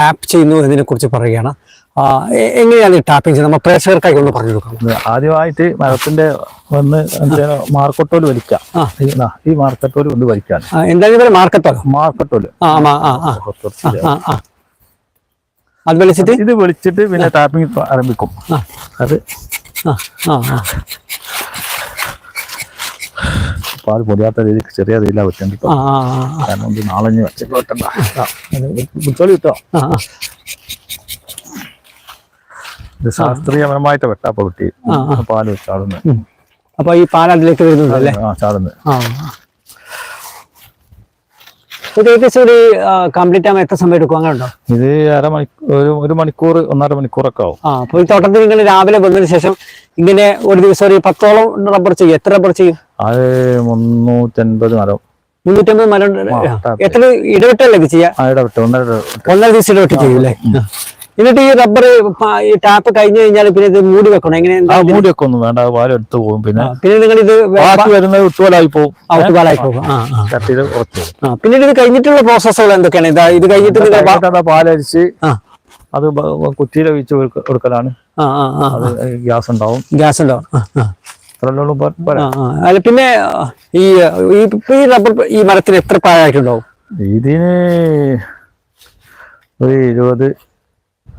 Tap ചെയ്യുന്നു എന്നതിനെ കുറിച്ച് പറയുകയാണ് എങ്ങനെയാണ് ഈ ടാപ്പിംഗ് ചെയ്യുന്നത്? നമ്മൾ പ്രേക്ഷകർക്കായി ഒന്ന് പറഞ്ഞു കൊടുക്കാം. ആദ്യമായിട്ട് മരത്തിന്റെ വന്ന് മാർക്കറ്റോൽ വലിക്കാം. ഈ മാർക്കറ്റോൽ കൊണ്ട് വലിക്കാൻ എന്തായാലും എന്താണ് മാർക്കറ്റോൽ. ആ അത് വിളിച്ചിട്ട്? ഇത് വിളിച്ചിട്ട് പിന്നെ ടാപ്പിംഗ് ആരംഭിക്കും. അത് ആ ആ ആ. പാൽ പൊടിയാത്ത രീതിക്ക് ചെറിയ രീതിയിലാണ് ആ കാരണം ഇത് നാളഞ്ഞ് വെച്ചിട്ട് വെക്കണ്ട. കിട്ടോ. ഇത് ശാസ്ത്രീയപരമായിട്ട് വെട്ടാപ്പ കിട്ടി. പാൽ വെച്ചാടുന്നത് അപ്പൊ ഈ പാൽ അതിലേക്ക് വരുന്നത് അല്ലേ? ആ ചാടുന്നത് ഇത് ഏകദേശം ഒരു കംപ്ലീറ്റ് ആകുമ്പോൾ എത്ര സമയം എടുക്കും? അങ്ങനെ ഉണ്ടോ? ഇത് അരമണിക്കൂർ ഒരു ഒരു മണിക്കൂർ ഒന്നര മണിക്കൂറൊക്കെ ആവും. ആ ഈ തോട്ടത്തിൽ ഇങ്ങനെ രാവിലെ വന്നതിന് ശേഷം ഇങ്ങനെ ഒരു ദിവസം ഒരു പത്തോളം റബ്ബർ ചെയ്യും. എത്ര റബ്ബർ ചെയ്യും? അത് മുന്നൂറ്റൻപത് മരം. മുന്നൂറ്റമ്പത് മരം. എത്ര ഇടവിട്ടല്ലേ ഇത് ചെയ്യാ? ഒന്നര ദിവസം ഇടവിട്ട് ചെയ്യും എന്നിട്ട് ഈ റബ്ബർ ഈ ടാപ്പ് കഴിഞ്ഞു കഴിഞ്ഞാൽ പിന്നെ ഇത് മൂടി വെക്കണം? എങ്ങനെ മൂടി വെക്കൊന്നും വേണ്ട. അത് എടുത്തു പോകും പിന്നെ. പിന്നെ നിങ്ങൾ ഇത് വരുന്നത് വിട്ടുപോലായി പോകും. പോകും. പിന്നീട് ഇത് കഴിഞ്ഞിട്ടുള്ള പ്രോസസ്സുകൾ എന്തൊക്കെയാണ്? ഇതാ കഴിഞ്ഞിട്ട് പാലരിച്ച് അത് കുറ്റിയിൽ ഒഴിച്ച് കൊടുക്കലാണ്. ഗ്യാസ് ഉണ്ടാവും ഗ്യാസ് ഉണ്ടാവും. അല്ല പിന്നെ ഈ ഈ റബ്ബർ ഈ മരത്തിന് എത്ര പ്രായമായിട്ടുണ്ടാവും ഇതിന് ഒരു ഇരുപത്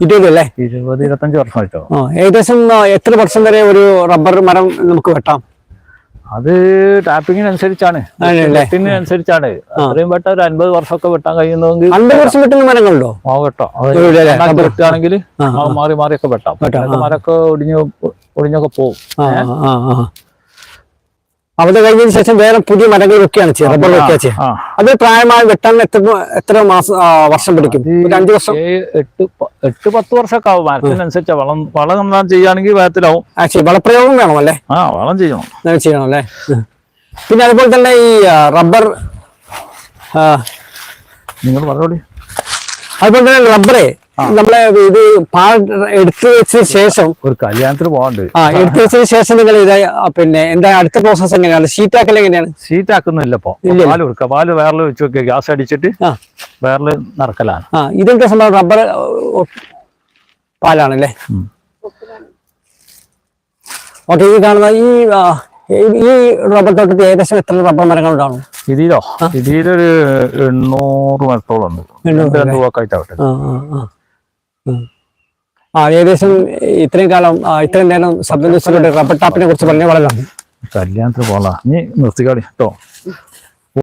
ഇരുപത് അല്ലേ? ഇരുപത് ഇരുപത്തഞ്ച് വർഷമായിട്ടോ. ഏകദേശം എത്ര വർഷം വരെ ഒരു റബ്ബർ മരം നമുക്ക് വെട്ടാം? അത് ടാപ്പിങ്ങിനനുസരിച്ചാണ്. ആണല്ലേ? അനുസരിച്ചാണ് അത്രയും പെട്ട ഒരു അൻപത് വർഷമൊക്കെ വെട്ടാൻ കഴിയുന്നതെങ്കിൽ അൻപത് വർഷം വെട്ടുന്ന മരങ്ങളുണ്ടോ? ആ വെട്ടോ? വെട്ടുകയാണെങ്കിൽ. മാറി മാറിയൊക്കെ വെട്ടാം. വെട്ടാം, അതൊക്കെ മരമൊക്കെ ഒടിഞ്ഞു ഒടിഞ്ഞൊക്കെ പോകും അവിടെ കഴിഞ്ഞതിന് ശേഷം വേറെ പുതിയ മരങ്ങൾ വെക്കുകയാണ് ചെയ്യുക റബ്ബർ വെക്കുക ചെയ്യുക അത് പ്രായമായി വെട്ടാൻ എത്ര എത്ര മാസം വർഷം പിടിക്കും? ഒരു അഞ്ചു വർഷം? എട്ട് എട്ട് പത്ത് വർഷമൊക്കെ ആവും. മരത്തിനനുസരിച്ച് വളം വളം നമ്മൾ ചെയ്യുകയാണെങ്കിൽ ആക്ച്വലി വളപ്രയോഗം വേണം അല്ലേ? ആ വളം ചെയ്യണം. ചെയ്യണം അല്ലേ? പിന്നെ അതുപോലെ തന്നെ ഈ റബ്ബർ നിങ്ങൾ പറഞ്ഞോളി. അതുപോലെ തന്നെ റബ്ബറെ നമ്മളെ ഇത് പാൽ എടുത്തു വെച്ചതിന് ശേഷം ഒരു കല്യാണത്തിന് പോകണ്ട് ആ എടുത്തു വെച്ചതിന് ശേഷം നിങ്ങൾ ഇത് പിന്നെ എന്താ അടുത്ത പ്രോസസ് എങ്ങനെയാണ്? ഷീറ്റാക്കൽ എങ്ങനെയാണ്? ഷീറ്റ് ആക്കുന്നില്ല ഇപ്പൊ. പാൽ കൊടുക്കുക. പാൽ വേറെ വെച്ച് വെക്കുക. ഗ്യാസ് അടിച്ചിട്ട് വേറെ നടക്കലാണ് ആ ഇതെന്താ സംഭവം? റബ്ബർ പാലാണല്ലേ. ഓക്കെ ഈ കാണുന്ന ഈ ഈ- റബ്ബർ തോട്ടത്തിൽ ഏകദേശം എത്ര റബ്ബർ മരങ്ങൾ ഉണ്ടാവും ഇതിലോ? ഇതിലൊരു എണ്ണൂറ് മരത്തോളം ഉണ്ട്. രണ്ടു വാക്കായിട്ടാവട്ടെ ആ ഏകദേശം ഇത്രയും കാലം ഇത്രയും നേരം ശബ്ദം റബ്ബർ ടാപ്പിനെ കുറിച്ച് പറഞ്ഞ വളരെ കല്യാണത്തിന് പോകാം. നീ നിർത്തിക്കാളി. കേട്ടോ.